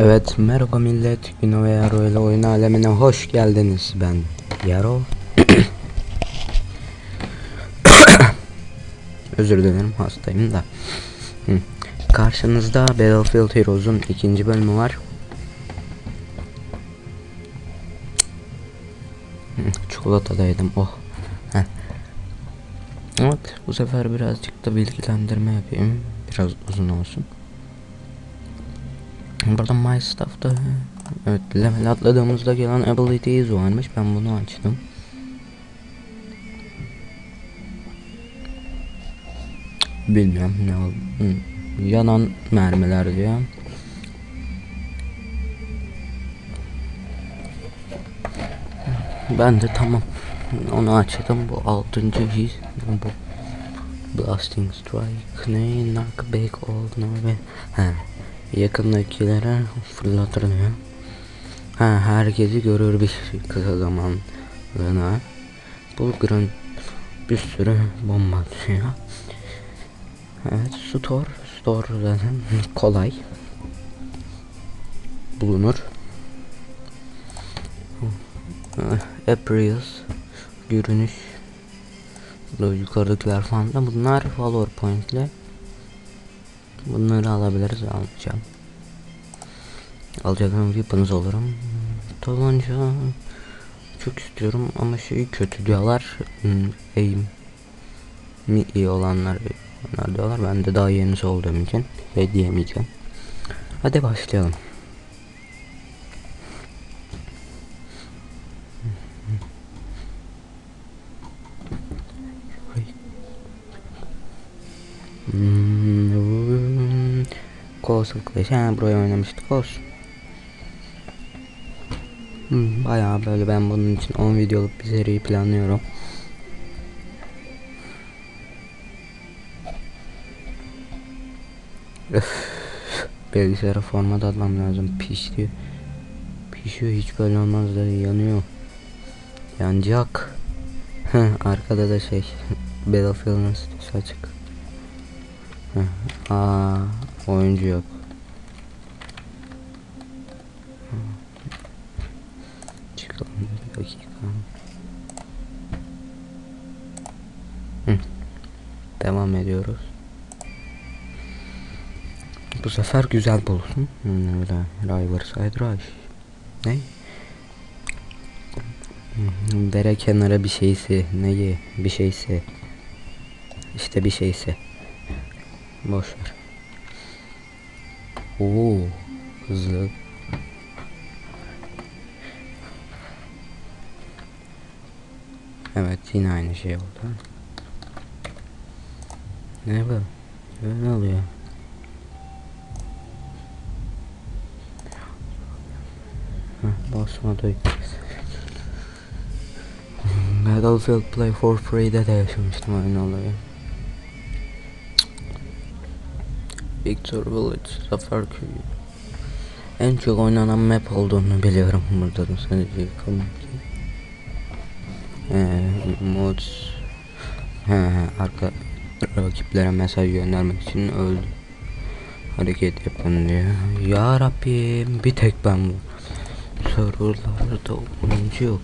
Evet merhaba millet. Güno ve Yaro ile oyun alemine hoş geldiniz. Ben Yaro. Özür dilerim hastayım da. Karşınızda Battlefield Heroes'un ikinci bölümü var. Hı, Çikolatadaydım oh. Evet bu sefer birazcık da bilgilendirme yapayım. Biraz uzun olsun Burada My Stuff'ta Evet level atladığımızda gelen abilities varmış. Ben bunu açtım. Bilmiyorum ne oldu. Yanan mermiler diyor. Ben de tamam onu açtım. Bu altıncı his bu Blasting Strike. Ne knockback old no he yakındakilere fırlatır diyor ha herkesi görür bir kısa zamanlığına. Bulgar'ın bir sürü bomba atıyor evet store store zaten kolay. Bulunur. Appearance görünüş Burada yukarıdakiler falan da bunlar. Follower point'le bunları alabiliriz alacağım. Alacağım weapons olurum tabanca çok istiyorum ama şey kötü diyorlar hmm, aim mi iyi olanlar onlar diyorlar. Ben de daha yenisi olduğum için şey diyemeyeceğim hadi başlayalım Coastal Clash. Ha buraya oynamıştık olsun. Hmm, bayağı böyle ben bunun için 10 videoluk bir seri planlıyorum. Öf, bilgisayara format atmam lazım. Pişiyor. Pişiyor hiç böyle olmaz da yanıyor. Yanacak. Arkada da şey Battlefield'ın sitesi açık. Aa, oyuncu yok. Sefer güzel bulsun. Hmm, öyle Riverside Rush. Ne? Hmm, Dere kenara bir şeysi. Neyi? Bir şeysi. İşte bir şeysi. Boş ver. Oo, hızlı. Evet yine aynı şey oldu. Ne bu? Ne oluyor? Heh, basmadı. Battlefield Play for Free'de de yaşamıştım aynı olayı. Victor Village, Zafer Köyü. En çok oynanan map olduğunu biliyorum burada da sadece yıkılmak ki. Ee, mods he, arka rakiplere mesaj göndermek için öldü. Hareket yapın diyor. Ya Rabbim bir tek ben bu. Serverlarda oyuncu yok.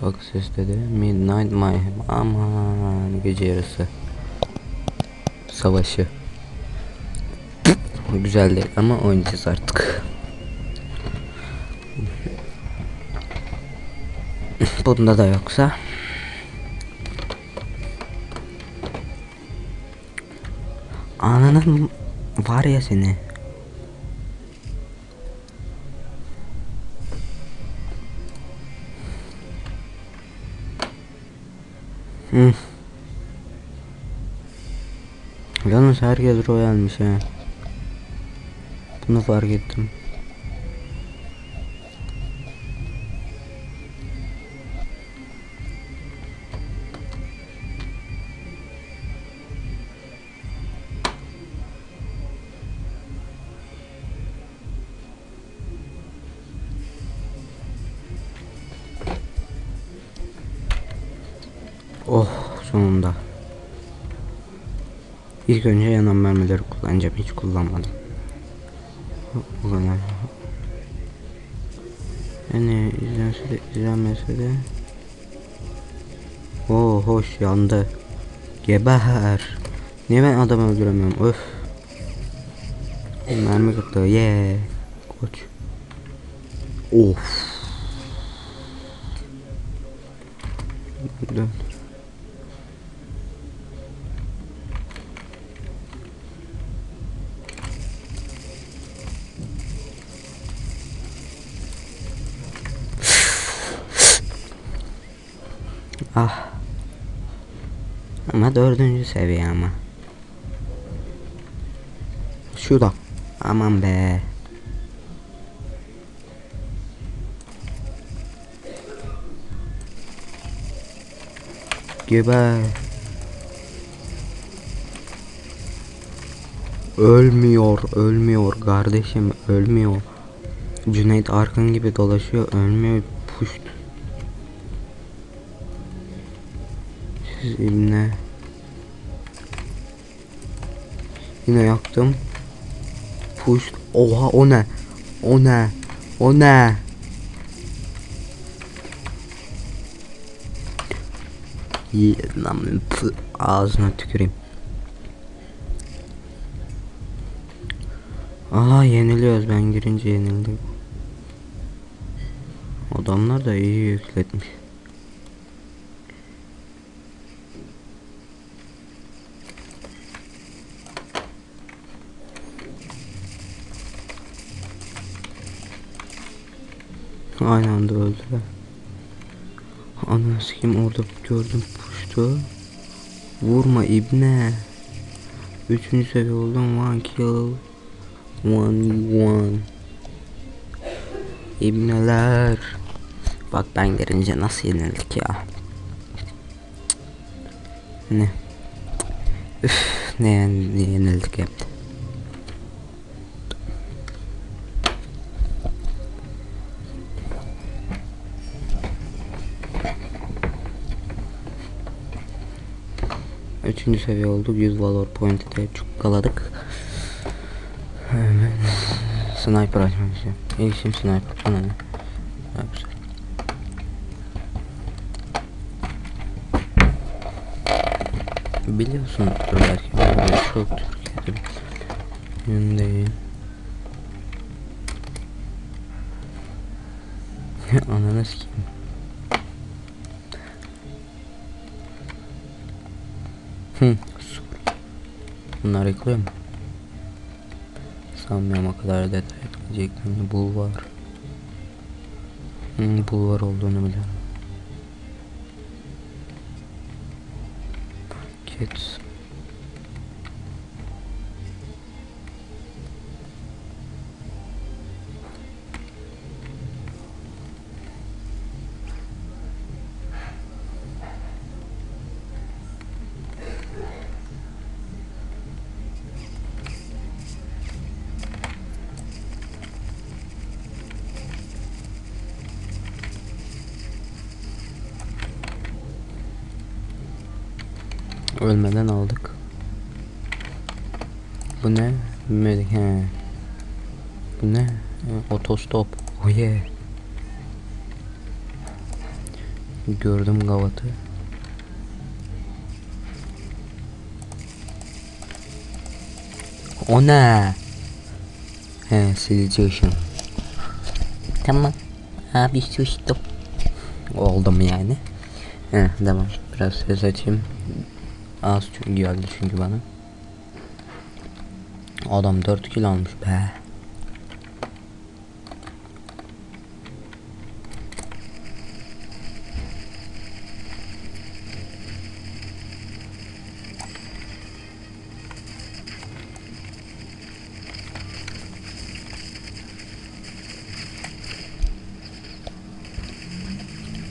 Success dedi. Midnight Mayhem. Aman gece yarısı. Savaşı. Güzel ama oynayacağız artık. Bunda da yoksa. Ananın var ya seni. Hı. Yalnız herkes royalmiş ha. Bunu fark ettim. Oh sonunda. İlk önce yanan mermileri kullanacağım hiç kullanmadım. Bu kadar. Yani izlense de izlenmese de. Oo hoş yandı. Geber. Niye ben adamı öldüremiyorum? Öf. Mermi kırdı. Ye. Yeah. Koç. Of. Dön. Ah. Ama dördüncü seviye ama. Şurada. Aman be. Geber. Ölmüyor, ölmüyor kardeşim, ölmüyor. Cüneyt Arkın gibi dolaşıyor, ölmüyor. İbne. Yine yaktım. Puşt. Oha o ne? O ne? O ne? Lan ağzına tüküreyim. Aha yeniliyoruz ben girince yenildim. Adamlar da iyi yükletmiş. Aynı anda öldüler. Ananı sikeyim orada gördüm puştu. Vurma ibne. Üçüncü seviye oldum. One kill. One one. İbneler. Bak ben girince nasıl yenildik ya. Ne? Üf, ne yen- yenildik hep. Üçüncü seviye olduk. 100 valor point'i de çukkaladık. Hemen sniper açmak istiyorum. İlişim sniper. Bana ne? Sniper. Biliyorsun belki çok Türkiye'de değil. Ananı sikeyim. Hı. Bunlar yıkılıyor mu? Sanmıyorum o kadar detay ekleyeceklerini. Bulvar. Hı, bulvar olduğunu biliyorum. Kids. Ölmeden aldık. Bu ne? Medik he. Bu ne? Otostop. Oh yeah. Gördüm gavatı. O ne? He silici ışın. Tamam. Abi sustum. Oldum yani. He tamam. Biraz ses açayım. Az çünkü geldi çünkü bana. Adam 4 kilo almış be.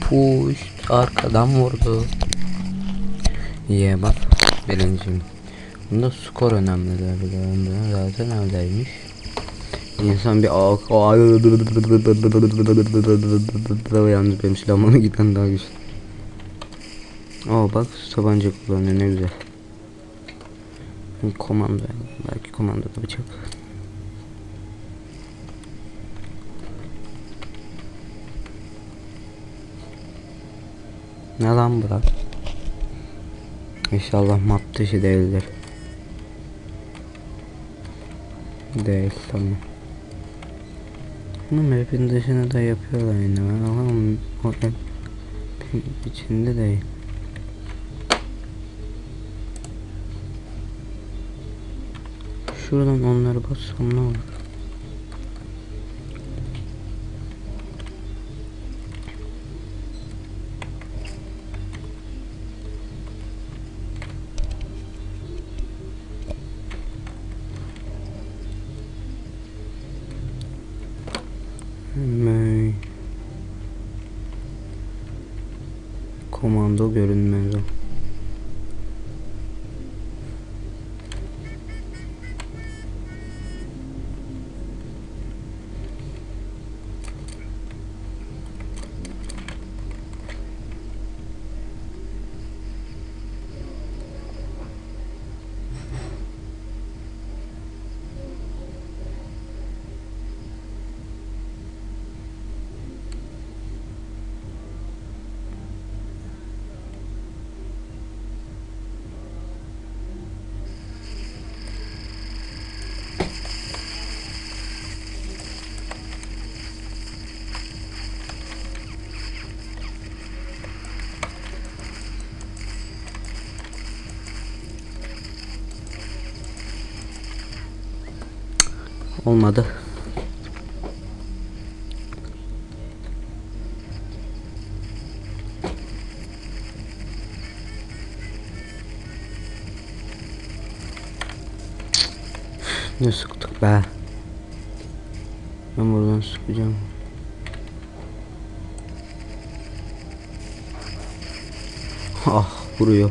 Push arkadan vurdu. Ye bak birinciyim. Bunda skor önemli de zaten öyleymiş. İnsan bir ak yalnız benim silahıma giden daha güçlü. Oo bak tabanca kullanıyor ne güzel. Komando belki komando da bıçak. Ne lan lan? İnşallah map dışı değildir. Değil tamam. Bunu map'in dışına da yapıyorlar yine. Ben anlamam. O map'in içinde değil. Şuradan onları bassam ne olur? Olmadı. Ne sıktık be. Ben buradan sıkacağım. Ah vuruyor.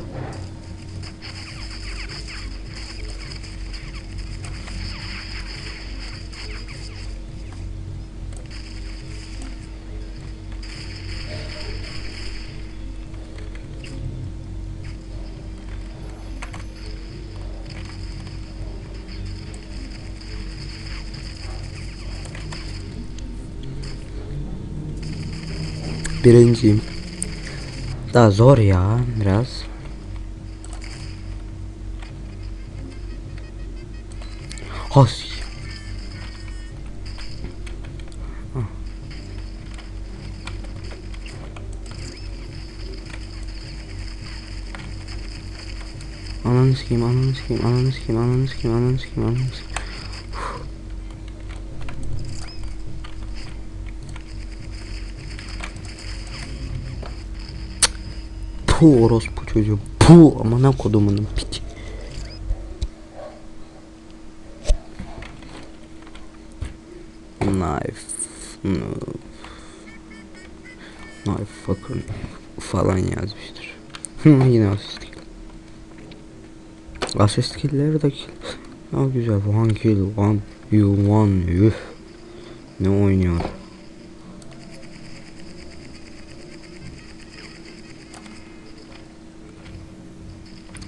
Birinciyim. Daha zor ya biraz. Has. Ananı sikeyim, ananı sikeyim, ananı sikeyim, ananı sikeyim, ananı sikeyim, ananı sikeyim. Puh orospu çocuğu. Puh amına kodumunun piç. Knife. Knife fucker falan yazmıştır. Yine asist kill. Asist kill'leri de kill. Ne güzel. One kill, one you one üf. Ne oynuyor?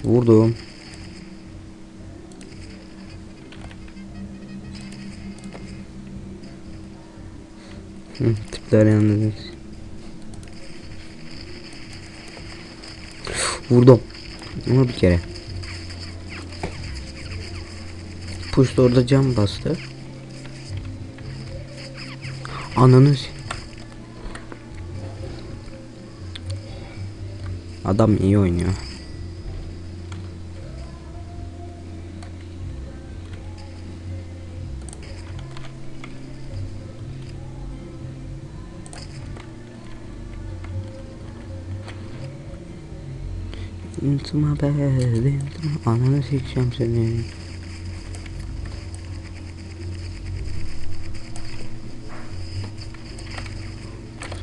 Vurdum. Hı, tipler yalnız. Vurdum. Ama bir kere. Push da orada cam bastı. Ananı s- Adam iyi oynuyor. İntıma be, intıma. Ananı sikeceğim seni.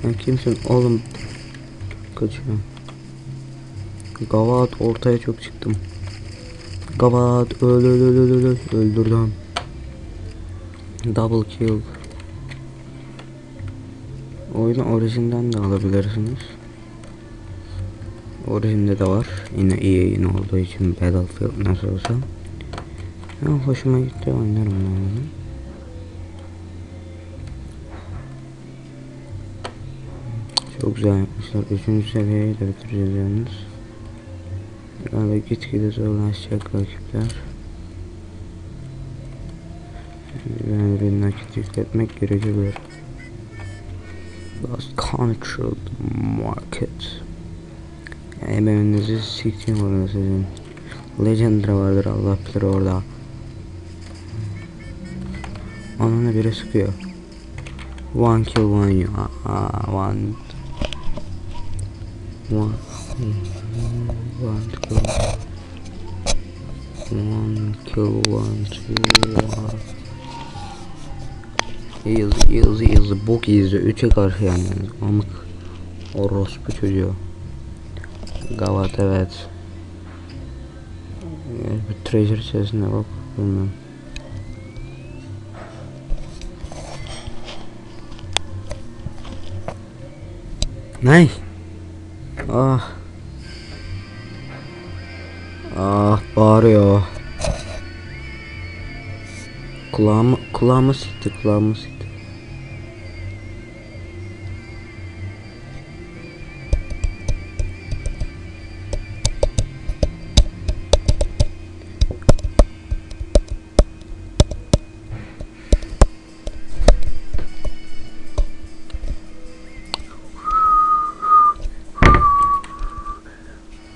Sen kimsin oğlum? Kaçıyorum. Gavat ortaya çok çıktım. Gavat öl öl öl öl öl. öldürdüm. Double kill. Oyunu orijinden de alabilirsiniz. Orijinde de var. Yine iyi yayın olduğu için Battlefield nasıl olsa. Ya hoşuma gitti oynarım ben onu. Çok güzel yapmışlar. Üçüncü seviyeyi de bitireceğiz yalnız. Böyle gitgide zorlaşacak rakipler. Yani bir nakit yükletmek gerekebilir. Lost control market. Emeğinizi siktiğim orada sizin. Legendary vardır Allah bilir orada. Anana biri sıkıyor. One kill one you. Aa, one. One. One kill. One kill one two. Easy easy easy bok easy 3'e karşı yani amık orospu çocuğu Gavat evet bir treasure içerisinde bak bilmem Ne? Ah Ah bağırıyor Kulağımı, kulağımı sikti, kulağımı sikti.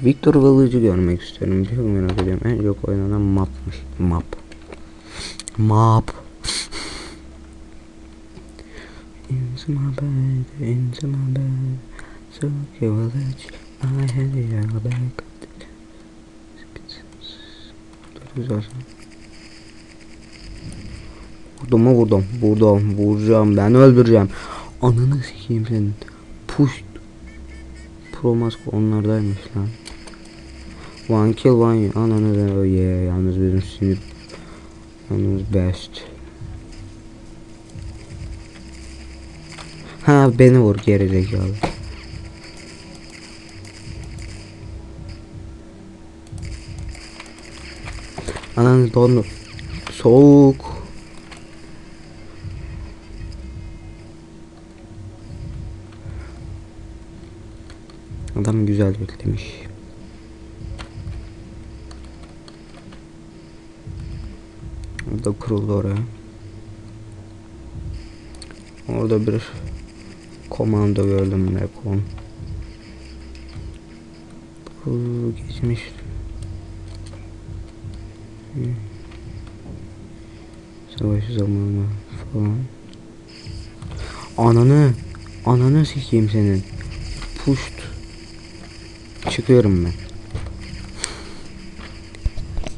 Victor Village'ı görmek istiyorum. Çok merak ediyorum. En çok oynanan mapmış. Map. Map. Into my bed, into my bed. So you will let I had your back. Güzel. Vurdum mu vurdum. Vurdum. Vuracağım. Ben öldüreceğim. Ananı sikeyim senin. Push. Pro Mask onlardaymış lan. One kill one. Ananı da oh yeah. Yalnız bizim sinir. Yalnız best. Ha beni vur geri zekalı. Ananı dondu. Soğuk. Adam güzel beklemiş. Da kuruldu oraya. Orada bir komando gördüm Recon. Bu geçmiş. Savaş zamanı falan. Ananı, ananı sikeyim senin. Puşt. Çıkıyorum ben.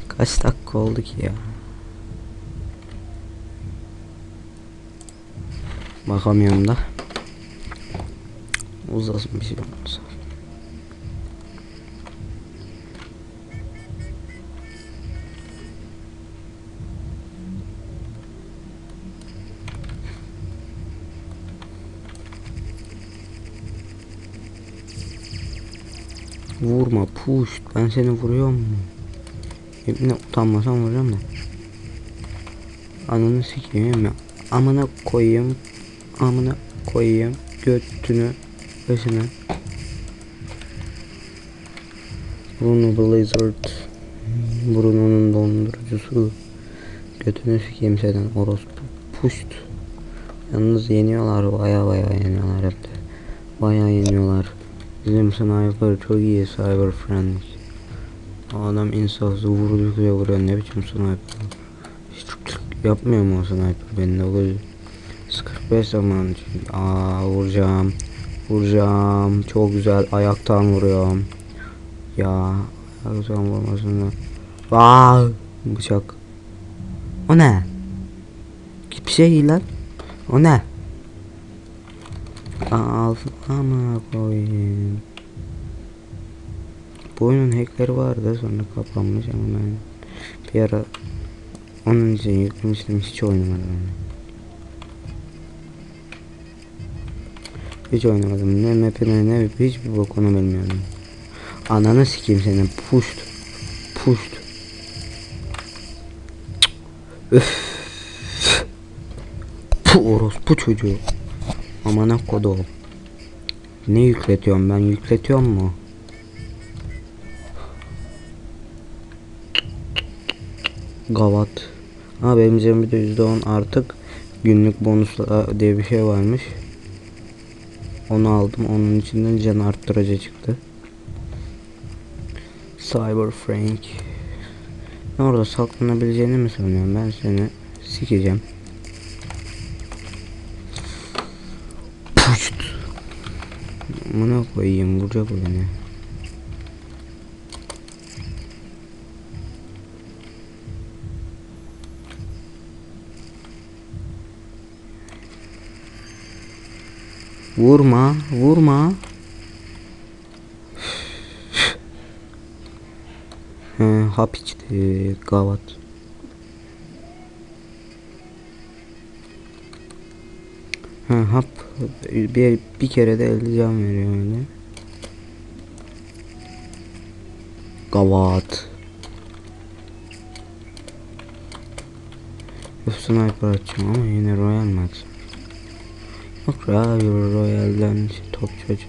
Kaç dakika oldu ki ya? Bakamıyorum da. Uzasın bir şey olmaz. Vurma push. Ben seni vuruyorum. Ne utanmasam vuracağım da. Ananı sikeyim ya. Amına koyayım Amına koyayım. Götünü Başına Bruno Blizzard Bruno'nun dondurucusu. Götünü sikeyim senden orospu. Puşt Yalnız yeniyorlar. Baya baya yeniyorlar hep de. Baya yeniyorlar. Bizim sniper çok iyi cyber friend Adam insafsız vurdukça vuruyor. Ne biçim sniper? Hiç yapmıyor mu o sniper? Bende olur 45 zaman Aa vuracağım. Vuracağım. Çok güzel. Ayaktan vuruyorum. Ya ayaktan vurmasını Aa bıçak. O ne? Bir şey lan. O ne? Al ama koyayım? Bu oyunun hackleri vardı sonra kapanmış ama ben bir ara onun için yüklemiştim hiç oynamadım Hiç oynamadım ne map'ine ne hiçbir bokunu bilmiyorum. Ananı sikeyim senin. Puşt. Puşt. Öf. Puh orospu çocuğu. Amına kodum. Ne yükletiyorum ben yükletiyorum mu? Gavat. Ha benim üzerimde %10 artık günlük bonus diye bir şey varmış. Onu aldım. Onun içinden can arttırıcı çıktı. Cyber Frank. Orada saklanabileceğini mi sanıyorum? Ben seni sikeceğim. Puşt. Buna koyayım vuracak o beni. Vurma, vurma. He, hap içti gavat. He, hap bir, bir kere de 50 can veriyor öyle. Gavat. Sniper açacağım ama yine royal max. Ya royalden top çocuğu.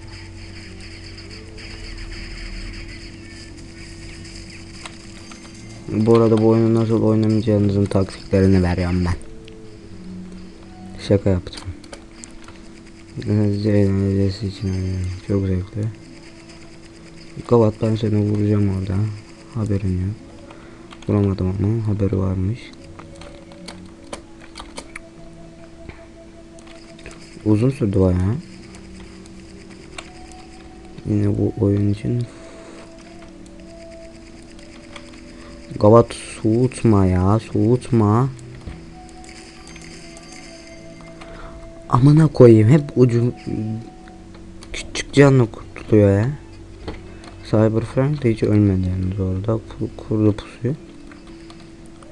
Bu arada bu oyunu nasıl oynamayacağınızın taktiklerini veriyorum ben. Şaka yaptım. Eğlencesi için oynuyorum. Çok zevkli. Kavat ben seni vuracağım orada. Haberin yok. Vuramadım ama haberi varmış. Uzun sürdü bayağı. Yine bu oyun için Gavat soğutma ya soğutma. Amına koyayım hep ucu küçük canlı kurtuluyor ya. Cyber Frank de hiç ölmedi yani orada kurdu pusuyu.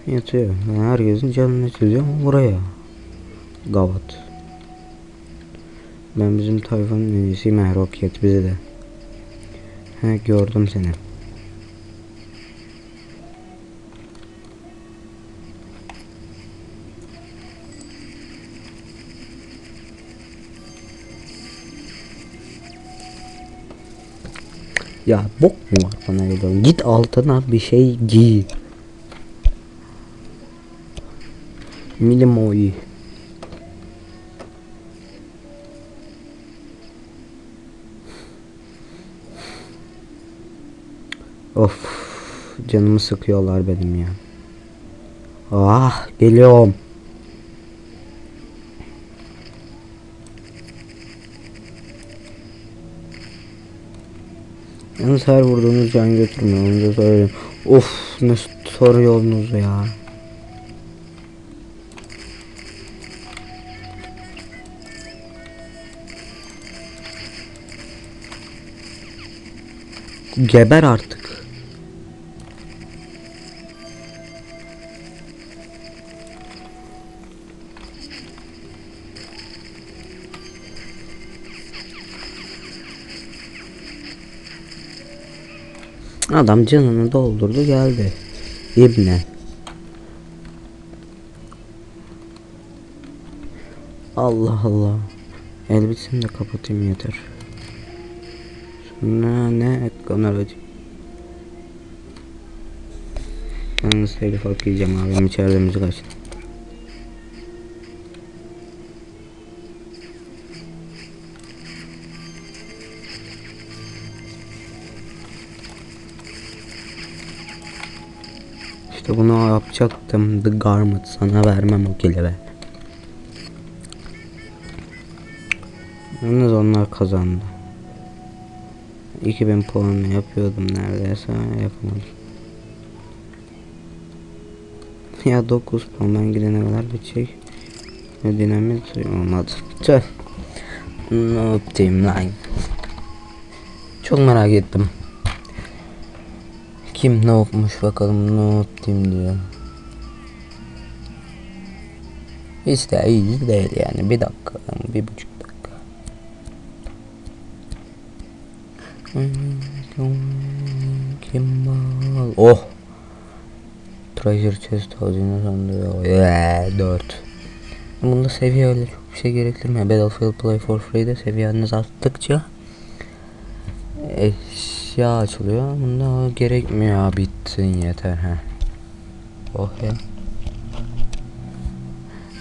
Yatıyor. Yani herkesin canını çiziyor ama buraya. Gavat. Ben bizim tayfanın en iyisiyim Roket bize de. He gördüm seni. Ya bok mu var bana geliyorum. Git altına bir şey giy. Milimoy. Of canımı sıkıyorlar benim ya. Ah geliyorum. Yalnız her vurduğunuz can götürmüyor onu da söyleyeyim. Of ne soruyorsunuz ya. Geber artık. Adam canını doldurdu geldi. İbne. Allah Allah. Elbisemi de kapatayım yeter. Sonra ne onlar acı. Yalnız telif hak yiyeceğim abim içeride müzik açtı. Bunu yapacaktım. The Garment sana vermem o kelime. Yalnız onlar kazandı. 2000 puanla yapıyordum neredeyse yapamadım. Ya 9 puan ben gidene kadar bitecek. Dinamit olmadı. Tüh. Ne yapayım lan? Çok merak ettim. Kim ne okumuş bakalım ne yaptım diyor. Hiç iyi değil yani bir dakika bir buçuk dakika. Gimbal. Oh. Treasure chest hazine sandığı. Yeah, 4. Bunda seviye öyle çok bir şey gerektirmiyor. Battlefield Play for Free'de seviyeniz arttıkça eşya açılıyor. Bunda gerekmiyor abi yeter ha. Oh ya.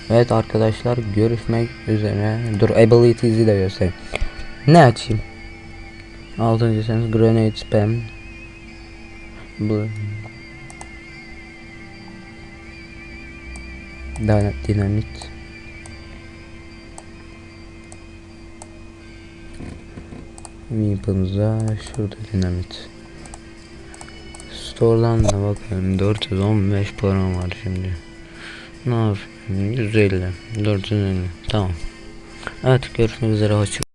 Evet arkadaşlar görüşmek üzere. Dur abilities'i de göstereyim. Ne açayım? Altıncı sens grenade spam. Bu. Dinamit. Weapons'a şurada dinamit. Store'dan da bakalım 415 param var şimdi. Ne yapayım? 150 450 tamam. Evet görüşmek üzere hoşça